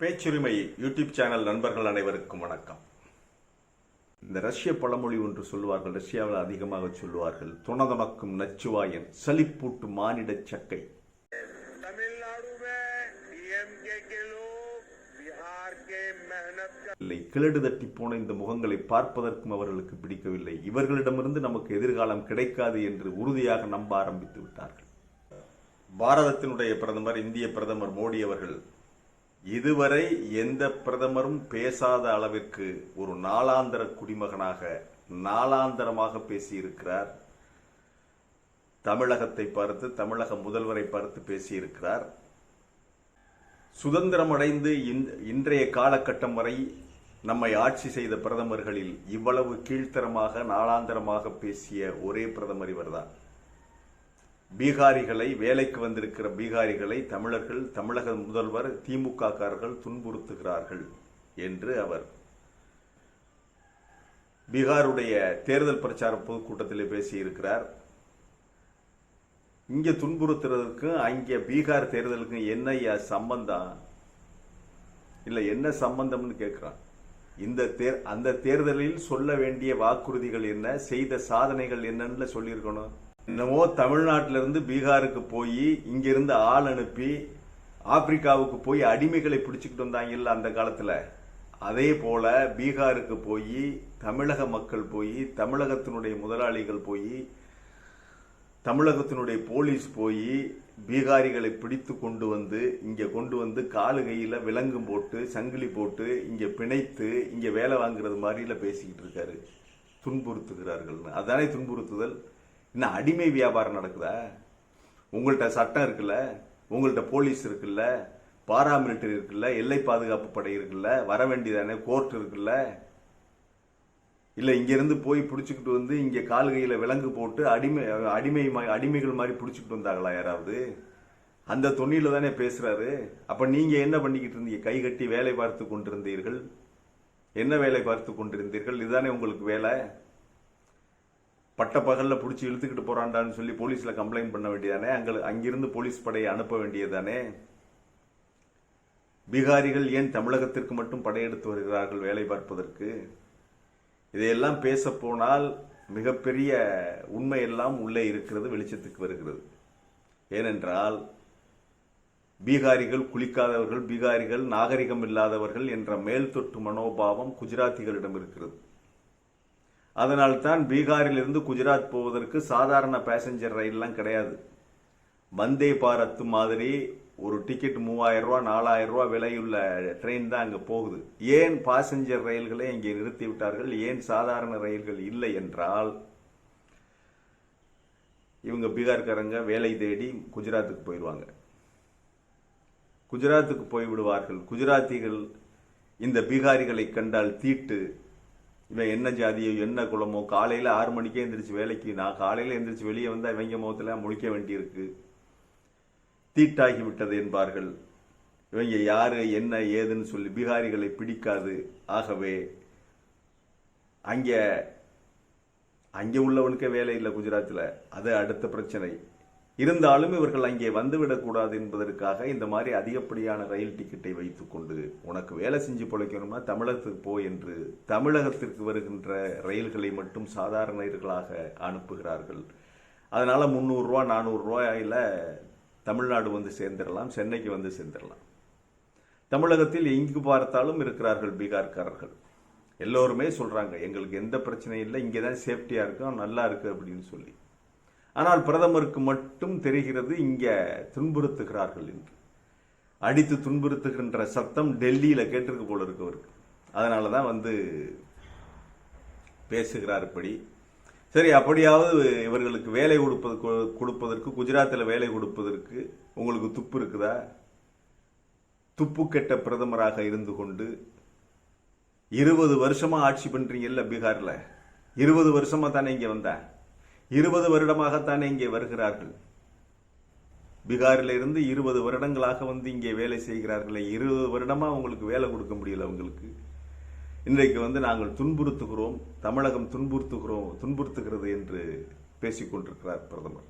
பேச்சுரிமை YouTube channel நண்பர்கள் அனைவருக்கும் வணக்கம். இந்த ரஷ்ய பழமொழி ஒன்று சொல்லுவார்கள் ரஷ்யாவில் அதிகமாக சொல்லுவார்கள் துணதுணக்கும் நச்சுவாயன் சலிப்பூட்டு மானிட சக்கை. இல்லை கிழடு தட்டி போன இந்த முகங்களை பார்ப்பதற்கும் அவர்களுக்கு பிடிக்கவில்லை. இவர்களிடமிருந்து நமக்கு எதிர்காலம் கிடைக்காது என்று உறுதியாக நம்ப ஆரம்பித்து விட்டார்கள். பாரதத்தினுடைய பிரதமர் இந்திய பிரதமர் மோடி அவர்கள் இதுவரை எந்த பிரதமரும் பேசாத அளவிற்கு ஒரு நாளாந்திர குடிமகனாக நாளாந்தரமாக பேசியிருக்கிறார். தமிழகத்தை பார்த்து தமிழக முதல்வரை பார்த்து பேசியிருக்கிறார். சுதந்திரம் அடைந்து இன்றைய காலகட்டம் வரை நம்மை ஆட்சி செய்த பிரதமர்களில் இவ்வளவு கீழ்த்தரமாக நாளாந்தரமாக பேசிய ஒரே பிரதமர் இவர்தான். பீகாரிகளை வேலைக்கு வந்திருக்கிற பீகாரிகளை தமிழர்கள் தமிழக முதல்வர் திமுககாரர்கள் துன்புறுத்துகிறார்கள் என்று அவர் பீகாருடைய தேர்தல் பிரச்சார பொதுக்கூட்டத்தில் பேசியிருக்கிறார். இங்கே துன்புறுத்துறதுக்கும் அங்கே பீகார் தேர்தலுக்கும் என்ன சம்பந்தம்? இல்லை என்ன சம்பந்தம்னு கேட்குறான். இந்த தேர் அந்த தேர்தலில் சொல்ல வேண்டிய வாக்குறுதிகள் என்ன? செய்த சாதனைகள் என்னன்னு சொல்லியிருக்கணும். என்னவோ தமிழ்நாட்டிலிருந்து பீகாருக்கு போய் இங்கிருந்து ஆள் அனுப்பி ஆப்பிரிக்காவுக்கு போய் அடிமைகளை பிடிச்சிக்கிட்டு வந்தாங்கல்ல அந்த காலத்தில். அதே போல் பீகாருக்கு போய் தமிழக மக்கள் போய் தமிழகத்தினுடைய முதலாளிகள் போய் தமிழகத்தினுடைய போலீஸ் போய் பீகாரிகளை பிடித்து கொண்டு வந்து இங்கே கொண்டு வந்து காலு கையில விலங்கும் போட்டு சங்கிலி போட்டு இங்கே பிணைத்து இங்கே வேலை வாங்குறது மாதிரில பேசிக்கிட்டு இருக்காரு. துன்புறுத்துகிறார்கள்னு. அதானே துன்புறுத்துதல்? என்ன அடிமை வியாபாரம் நடக்குதா? உங்கள்கிட்ட சட்டம் இருக்குல்ல? உங்கள்கிட்ட போலீஸ் இருக்குல்ல? பாராமிலிட்டரி இருக்குல்ல? எல்லை பாதுகாப்பு படை இருக்குல்ல? வர வேண்டியதானே? கோர்ட் இருக்குல்ல? இல்லை இங்கேருந்து போய் பிடிச்சிக்கிட்டு வந்து இங்கே கால் கையில் விலங்கு போட்டு அடிமை அடிமை அடிமைகள் மாதிரி பிடிச்சிக்கிட்டு வந்தாங்களா யாராவது? அந்த தொன்னில தானே பேசுகிறாரு அப்போ நீங்கள் என்ன பண்ணிக்கிட்டு இருந்தீங்க? கை கட்டி வேலை பார்த்து கொண்டிருந்தீர்கள். என்ன வேலை பார்த்து கொண்டிருந்தீர்கள்? இதுதானே உங்களுக்கு வேலை? பட்ட பகலில் பிடிச்சி இழுத்துக்கிட்டு போகிறாண்டான்னு சொல்லி போலீஸில் கம்ப்ளைண்ட் பண்ண வேண்டியதானே? அங்கே அங்கிருந்து போலீஸ் படையை அனுப்ப வேண்டியதானே? பீகாரிகள் ஏன் தமிழகத்திற்கு மட்டும் படையெடுத்து வருகிறார்கள் வேலை பார்ப்பதற்கு? இதையெல்லாம் பேசப்போனால் மிகப்பெரிய உண்மையெல்லாம் உள்ளே இருக்கிறது வெளிச்சத்துக்கு வருகிறது. ஏனென்றால் பீகாரிகள் குளிக்காதவர்கள் பீகாரிகள் நாகரிகம் இல்லாதவர்கள் என்ற மேல் தொட்டு மனோபாவம் குஜராத்திகளிடம் இருக்கிறது. அதனால்தான் பீகாரிலிருந்து குஜராத் போவதற்கு சாதாரண பேசஞ்சர் ரயில்லாம் கிடையாது. வந்தே பாரத் மாதிரி ஒரு டிக்கெட் மூவாயிரம் ரூபா நாலாயிரம் ரூபா விலையுள்ள ட்ரெயின் தான் அங்கே போகுது. ஏன் பாசஞ்சர் ரயில்களை இங்கே நிறுத்தி விட்டார்கள் ஏன் சாதாரண ரயில்கள் இல்லை என்றால் இவங்க பீகார்காரங்க வேலை தேடி குஜராத்துக்கு போயிடுவாங்க. குஜராத்துக்கு போய் விடுவார்கள் குஜராத்திகள் இந்த பீகாரிகளை கண்டால் தீட்டு இவன் என்ன ஜாதியோ என்ன குளமோ காலையில் ஆறு மணிக்கே எந்திரிச்சு வேலைக்கு நான் காலையில் எந்திரிச்சு வெளியே வந்தால் இவங்க முகத்தில் முழிக்க வேண்டியிருக்கு. தீட்டாகி விட்டது என்பார்கள். இவங்க யாரு என்ன ஏதுன்னு சொல்லி பீகாரிகளை பிடிக்காது. ஆகவே அங்கே அங்கே உள்ளவனுக்கே வேலை இல்லை குஜராத்தில். அது அடுத்த பிரச்சனை. இருந்தாலும் இவர்கள் அங்கே வந்துவிடக்கூடாது என்பதற்காக இந்த மாதிரி அதிகப்படியான ரயில் டிக்கெட்டை வைத்துக்கொண்டு உனக்கு வேலை செஞ்சு பிழைக்கணும்னா தமிழகத்துக்கு போ என்று தமிழகத்திற்கு வருகின்ற ரயில்களை மட்டும் சாதாரணர்களாக அனுப்புகிறார்கள். அதனால் முந்நூறுரூவா நானூறுரூவாயில் தமிழ்நாடு வந்து சேர்ந்துடலாம் சென்னைக்கு வந்து சேர்ந்துடலாம். தமிழகத்தில் எங்கு பார்த்தாலும் இருக்கிறார்கள் பீகார்காரர்கள். எல்லோருமே சொல்கிறாங்க எங்களுக்கு எந்த பிரச்சனையும் இல்லை இங்கே தான் சேஃப்டியாக இருக்கும் நல்லா இருக்குது அப்படின்னு சொல்லி. ஆனால் பிரதமருக்கு மட்டும் தெரிகிறது இங்கே துன்புறுத்துகிறார்கள் என்று. அடித்து துன்புறுத்துகின்ற சத்தம் டெல்லியில் கேட்டிருக்கு போல இருக்கு அவருக்கு. அதனாலதான் வந்து பேசுகிறார் இப்படி. சரி அப்படியாவது இவர்களுக்கு வேலை கொடுப்பது கொடுப்பதற்கு குஜராத்தில் வேலை கொடுப்பதற்கு உங்களுக்கு துப்பு இருக்குதா? துப்பு கெட்ட பிரதமராக இருந்து கொண்டு இருபது வருஷமாக ஆட்சி பண்ணுறீங்கல்ல பீகாரில்? இருபது வருஷமாக தானே இங்கே வந்தேன் இருபது வருடமாகத்தானே இங்கே வருகிறார்கள்? பீகாரில் இருந்து இருபது வருடங்களாக வந்து இங்கே வேலை செய்கிறார்களே இருபது வருடமாக அவங்களுக்கு வேலை கொடுக்க முடியல அவங்களுக்கு இன்றைக்கு வந்து நாங்கள் துன்புறுத்துகிறோம் தமிழகம் துன்புறுத்துகிறோம் துன்புறுத்துகிறது என்று பேசிக் கொண்டிருக்கிறார் பிரதமர்.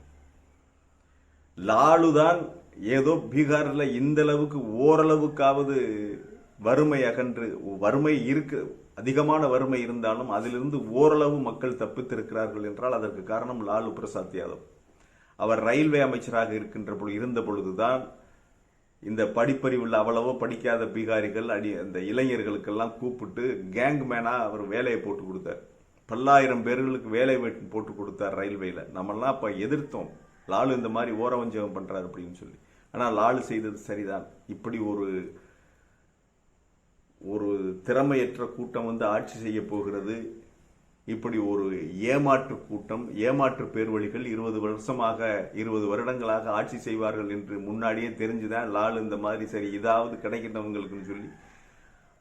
லாலுதான் ஏதோ பீகாரில் இந்த அளவுக்கு ஓரளவுக்காவது வறுமை அகன்று வறுமை இருக்கு அதிகமான வறுமை இருந்தாலும் அதிலிருந்து ஓரளவு மக்கள் தப்பித்திருக்கிறார்கள் என்றால் அதற்கு காரணம் லாலு பிரசாத் யாதவ். அவர் ரயில்வே அமைச்சராக இருக்கின்ற பொழுது இருந்த பொழுதுதான் இந்த படிப்பறிவுள்ள அவ்வளவோ படிக்காத பீகாரிகள் அடி அந்த இளைஞர்களுக்கெல்லாம் கூப்பிட்டு கேங் மேனாக அவர் வேலையை போட்டு கொடுத்தார். பல்லாயிரம் பேர்களுக்கு வேலை போட்டு கொடுத்தார் ரயில்வேல. நம்மெல்லாம் அப்போ எதிர்த்தோம். லாலு இந்த மாதிரி ஓரவஞ்சகம் பண்ணுறாரு அப்படின்னு சொல்லி. ஆனால் லாலு செய்தது சரிதான். இப்படி ஒரு ஒரு திறமையற்ற கூட்டம் வந்து ஆட்சி செய்ய போகிறது. இப்படி ஒரு ஏமாற்று கூட்டம் ஏமாற்று பேர்வழிகள் இருபது வருஷமாக இருபது வருடங்களாக ஆட்சி செய்வார்கள் என்று முன்னாடியே தெரிஞ்சுதான் லால் இந்த மாதிரி சரி இதாவது கிடைக்கின்றவங்களுக்குன்னு சொல்லி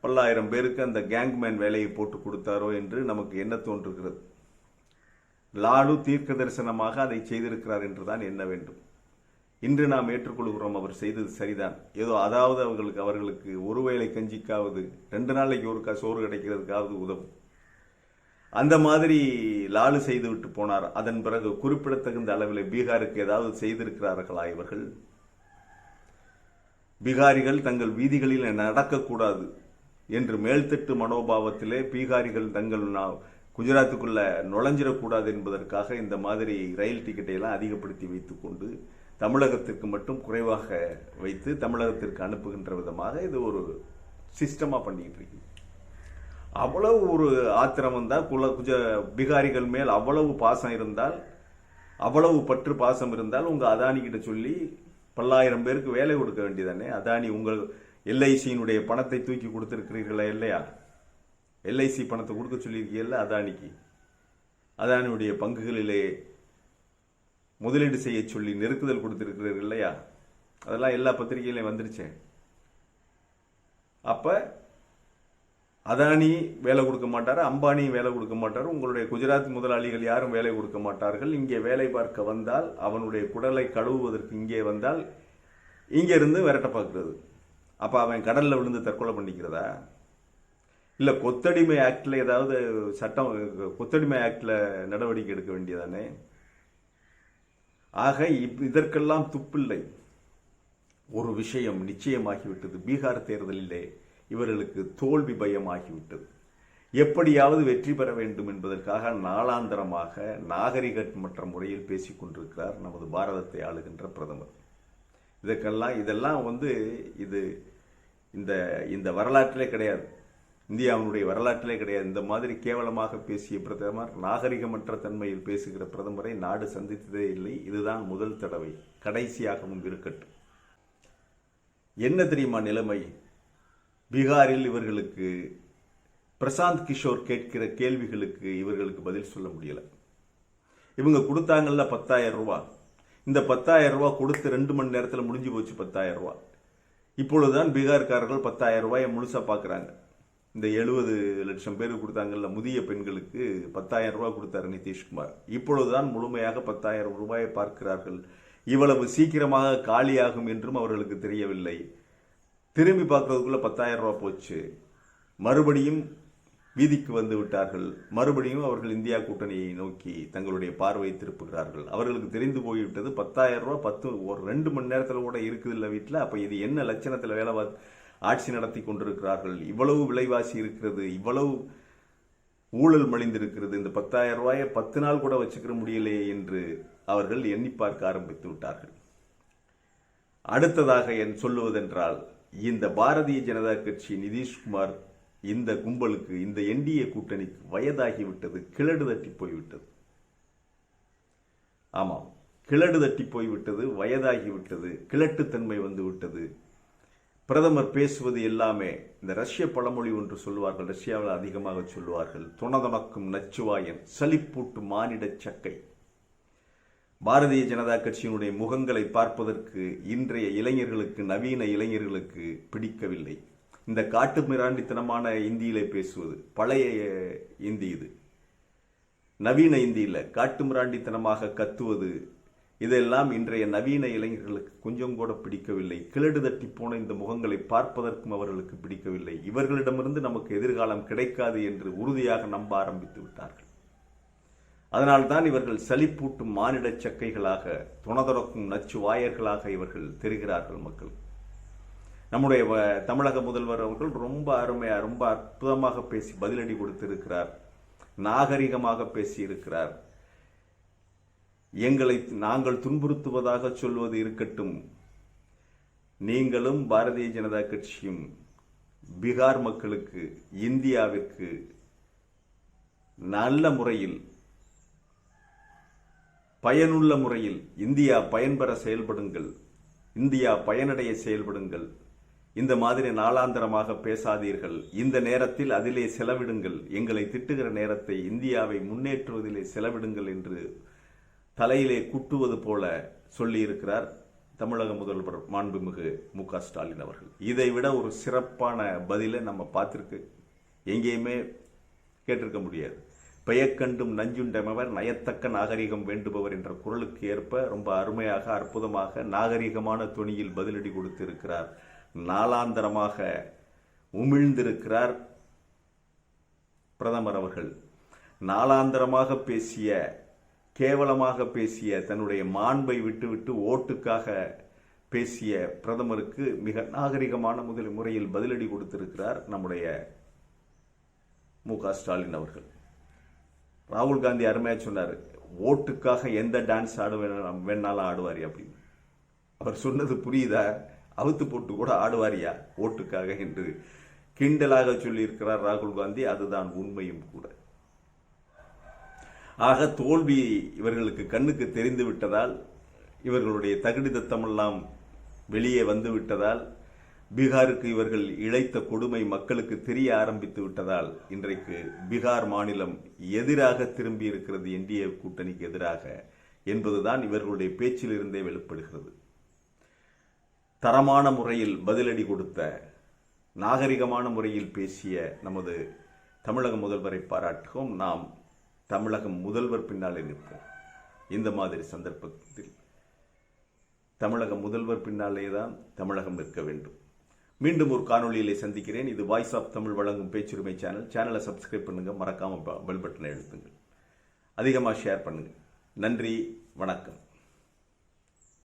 பல்லாயிரம் பேருக்கு அந்த கேங்மேன் வேலையை போட்டு கொடுத்தாரோ என்று நமக்கு என்ன தோன்றுகிறது? லாலு தீர்க்க தரிசனமாக அதை செய்திருக்கிறார் என்றுதான் எண்ண வேண்டும். இன்று நாம் ஏற்றுக்கொள்கிறோம் அவர் செய்தது சரிதான். ஏதோ அதாவது அவர்களுக்கு அவர்களுக்கு ஒருவேளை கஞ்சிக்காவது ரெண்டு நாளைக்கு ஒருக்கா சோறு கிடைக்கிறதுக்காவது உதவும். அந்த மாதிரி லாலு செய்து விட்டு போனார். அதன் பிறகு குறிப்பிடத்தகுந்த அளவில் பீகாருக்கு ஏதாவது செய்திருக்கிறார்களா இவர்கள்? பீகாரிகள் தங்கள் வீதிகளில் நடக்கக்கூடாது என்று மேல்தட்டு மனோபாவத்திலே பீகாரிகள் தங்கள் நா- குஜராத்துக்குள்ள நுழைஞ்சிடக்கூடாது என்பதற்காக இந்த மாதிரி ரயில் டிக்கெட்டை எல்லாம் அதிகப்படுத்தி வைத்துக்கொண்டு தமிழகத்திற்கு மட்டும் குறைவாக வைத்து தமிழகத்திற்கு அனுப்புகின்ற விதமாக இது ஒரு சிஸ்டமாக பண்ணிட்டு இருக்கு. அவ்வளவு ஒரு ஆத்திரம் வந்தால் குல குஜ பிகாரிகள் மேல் அவ்வளவு பாசம் இருந்தால் அவ்வளவு பற்று பாசம் இருந்தால் உங்கள் அதானிக்கிட்ட சொல்லி பல்லாயிரம் பேருக்கு வேலை கொடுக்க வேண்டியதானே? அதானி உங்கள் எல்ஐசியினுடைய பணத்தை தூக்கி கொடுத்துருக்கிறீர்களா இல்லையா? எல்ஐசி பணத்தை கொடுக்க சொல்லியிருக்கீங்கல்ல அதானிக்கு. அதானியுடைய பங்குகளிலே முதலீடு செய்ய சொல்லி நெருக்குதல் கொடுத்துருக்கிறீர்கள் இல்லையா? அதெல்லாம் எல்லா பத்திரிகையிலையும் வந்துருச்சே. அப்போ அதானி வேலை கொடுக்க மாட்டார் அம்பானி வேலை கொடுக்க மாட்டார் உங்களுடைய குஜராத் முதலாளிகள் யாரும் வேலை கொடுக்க மாட்டார்கள். இங்கே வேலை பார்க்க வந்தால் அவனுடைய குடலை கழுவுவதற்கு இங்கே வந்தால் இங்கேருந்து விரட்ட பார்க்குறது. அப்போ அவன் கடலில் விழுந்து தற்கொலை பண்ணிக்கிறதா? இல்லை கொத்தடிமை ஆக்டில் ஏதாவது சட்டம் கொத்தடிமை ஆக்டில் நடவடிக்கை எடுக்க வேண்டியதானே? ஆக இப்- இதற்கெல்லாம் துப்பில்லை. ஒரு விஷயம் நிச்சயமாகிவிட்டது. பீகார் தேர்தலிலே இவர்களுக்கு தோல்வி பயமாகிவிட்டது. எப்படியாவது வெற்றி பெற வேண்டும் என்பதற்காக நாளாந்தரமாக நாகரிகமற்ற முறையில் பேசிக் கொண்டிருக்கிறார் நமது பாரதத்தை ஆளுகின்ற பிரதமர். இதற்கெல்லாம் இதெல்லாம் வந்து இது இந்த இந்த வரலாற்றிலே கிடையாது. இந்தியாவினுடைய வரலாற்றிலே கிடையாது. இந்த மாதிரி கேவலமாக பேசிய பிரதமர் நாகரிகமற்ற தன்மையில் பேசுகிற பிரதமரை நாடு சந்தித்ததே இல்லை. இதுதான் முதல் தடவை. கடைசியாகவும் இருக்கட்டும். என்ன தெரியுமா நிலைமை? பீகாரில் இவர்களுக்கு பிரசாந்த் கிஷோர் கேட்கிற கேள்விகளுக்கு இவர்களுக்கு பதில் சொல்ல முடியல. இவங்க கொடுத்தாங்கல்ல பத்தாயிரம் ரூபா. இந்த பத்தாயிரம் ரூபா கொடுத்து ரெண்டு மணி நேரத்தில் முடிஞ்சு போச்சு பத்தாயிரம் ரூபா. இப்பொழுதுதான் பீகார்காரர்கள் பத்தாயிரம் ரூபாயை முழுசாக பார்க்குறாங்க இந்த எழுபது லட்சம் பேர் கொடுத்தாங்கல்ல முதிய பெண்களுக்கு பத்தாயிரம் ரூபாய் கொடுத்தார் நிதிஷ்குமார். இப்பொழுதுதான் முழுமையாக பத்தாயிரம் ரூபாயை பார்க்கிறார்கள். இவ்வளவு சீக்கிரமாக காலியாகும் என்றும் அவர்களுக்கு தெரியவில்லை. திரும்பி பார்க்கறதுக்குள்ள பத்தாயிரம் ரூபாய் போச்சு. மறுபடியும் வீதிக்கு வந்து விட்டார்கள். மறுபடியும் அவர்கள் இந்தியா கூட்டணியை நோக்கி தங்களுடைய பார்வையை திருப்புகிறார்கள். அவர்களுக்கு தெரிந்து போய்விட்டது பத்தாயிரம் ரூபாய் பத்து ஒரு ரெண்டு மணி நேரத்தில் கூட இருக்குது இல்லை வீட்டில் அப்போ இது என்ன லட்சணத்தில் வேலை பார்த்து ஆட்சி நடத்தி கொண்டிருக்கிறார்கள். இவ்வளவு விலைவாசி இருக்கிறது இவ்வளவு ஊழல் மலிந்திருக்கிறது இந்த பத்தாயிரம் ரூபாயை பத்து நாள் கூட வச்சுக்கிற முடியலையே என்று அவர்கள் எண்ணி பார்க்க ஆரம்பித்து விட்டார்கள். அடுத்ததாக என் சொல்லுவதென்றால் இந்த பாரதிய ஜனதா கட்சி நிதிஷ்குமார் இந்த கும்பலுக்கு இந்த என்டிஏ கூட்டணிக்கு வயதாகிவிட்டது கிழடு தட்டி போய்விட்டது. ஆமாம் கிழடு தட்டி போய்விட்டது வயதாகிவிட்டது கிழட்டுத்தன்மை வந்து விட்டது பிரதமர் பேசுவது எல்லாமே இந்த ரஷ்ய பழமொழி ஒன்று சொல்லுவார்கள் ரஷ்யாவில் அதிகமாக சொல்லுவார்கள். துணதுணக்கும் நச்சுவாயன் சலிப்பூட்டு மானிடச் சக்கை. பாரதிய ஜனதா கட்சியினுடைய முகங்களை பார்ப்பதற்கு இன்றைய இளைஞர்களுக்கு நவீன இளைஞர்களுக்கு பிடிக்கவில்லை. இந்த காட்டு மிராண்டித்தனமான இந்தியிலே பேசுவது பழைய இந்தி இது. நவீன இந்தியில காட்டு மிராண்டித்தனமாக கத்துவது இதெல்லாம் இன்றைய நவீன இளைஞர்களுக்கு கொஞ்சம் கூட பிடிக்கவில்லை. கிழடு தட்டி போன இந்த முகங்களை பார்ப்பதற்கும் அவர்களுக்கு பிடிக்கவில்லை. இவர்களிடமிருந்து நமக்கு எதிர்காலம் கிடைக்காது என்று உறுதியாக நம்ப ஆரம்பித்து விட்டார்கள். அதனால்தான் இவர்கள் சலிப்பூட்டும் மானிடச் சக்கைகளாக துணதொடக்கும் நச்சு வாயர்களாக இவர்கள் தெரிகிறார்கள் மக்கள். நம்முடைய வ- தமிழக முதல்வர் அவர்கள் ரொம்ப அருமையாக ரொம்ப அற்புதமாக பேசி பதிலடி கொடுத்திருக்கிறார். நாகரிகமாக பேசியிருக்கிறார். எங்களை நாங்கள் துன்புறுத்துவதாக சொல்வது இருக்கட்டும். நீங்களும் பாரதிய ஜனதா கட்சியும் பீகார் மக்களுக்கு இந்தியாவிற்கு நல்ல முறையில் பயனுள்ள முறையில் இந்தியா பயன்பெற செயல்படுங்கள். இந்தியா பயனடைய செயல்படுங்கள். இந்த மாதிரி நாளாந்தரமாக பேசாதீர்கள். இந்த நேரத்தில் அதிலே செலவிடுங்கள். எங்களை திட்டுகிற நேரத்தை இந்தியாவை முன்னேற்றுவதிலே செலவிடுங்கள் என்று தலையிலே குட்டுவது போல சொல்லியிருக்கிறார் தமிழக முதல்வர் மாண்புமிகு மு க ஸ்டாலின் அவர்கள். இதை விட ஒரு சிறப்பான பதிலை நம்ம பார்த்துருக்கு. எங்கேயுமே கேட்டிருக்க முடியாது. பெயக்கண்டும் நஞ்சுண்டமவர் நயத்தக்க நாகரிகம் வேண்டுபவர் என்ற குரலுக்கு ஏற்ப ரொம்ப அருமையாக அற்புதமாக நாகரிகமான துணியில் பதிலடி கொடுத்திருக்கிறார். நாளாந்தரமாக உமிழ்ந்திருக்கிறார் பிரதமர் அவர்கள். நாளாந்தரமாக பேசிய கேவலமாக பேசிய தன்னுடைய மாண்பை விட்டுவிட்டு ஓட்டுக்காக பேசிய பிரதமருக்கு மிக நாகரிகமான முதல் முறையில் பதிலடி கொடுத்திருக்கிறார் நம்முடைய மு க ஸ்டாலின் அவர்கள். ராகுல் காந்தி அருமையாக சொன்னார் ஓட்டுக்காக எந்த டான்ஸ் ஆட வேணாலும் வேணாலும் ஆடுவாரி அப்படின்னு. அவர் சொன்னது புரியுதா? அவுத்து போட்டு கூட ஆடுவாரியா? ஓட்டுக்காக என்று கிண்டலாக சொல்லியிருக்கிறார் ராகுல் காந்தி அதுதான் உண்மையும் கூட. ஆக தோல்வி இவர்களுக்கு கண்ணுக்கு தெரிந்து விட்டதால் இவர்களுடைய தகுதித்தமெல்லாம் வெளியே வந்து விட்டதால் பீகாருக்கு இவர்கள் இழைத்த கொடுமை மக்களுக்கு தெரிய ஆரம்பித்து விட்டதால் இன்றைக்கு பீகார் மாநிலம் எதிராக திரும்பி இருக்கிறது என்டிஏ கூட்டணிக்கு எதிராக என்பதுதான் இவர்களுடைய பேச்சிலிருந்தே வெளிப்படுகிறது. தரமான முறையில் பதிலடி கொடுத்த நாகரிகமான முறையில் பேசிய நமது தமிழக முதல்வரை பாராட்டுகிறோம். நாம் தமிழகம் முதல்வர் பின்னாலே நிற்போம். இந்த மாதிரி சந்தர்ப்பத்தில் தமிழக முதல்வர் பின்னாலே தான் தமிழகம் நிற்க வேண்டும். மீண்டும் ஒரு காணொளியிலே சந்திக்கிறேன். இது வாய்ஸ் ஆஃப் தமிழ் வழங்கும் பேச்சுரிமை சேனல் சேனலை சப்ஸ்கிரைப் பண்ணுங்க. மறக்காம பெல் பட்டனை எழுத்துங்கள் அதிகமாக ஷேர் பண்ணுங்க. நன்றி. வணக்கம்.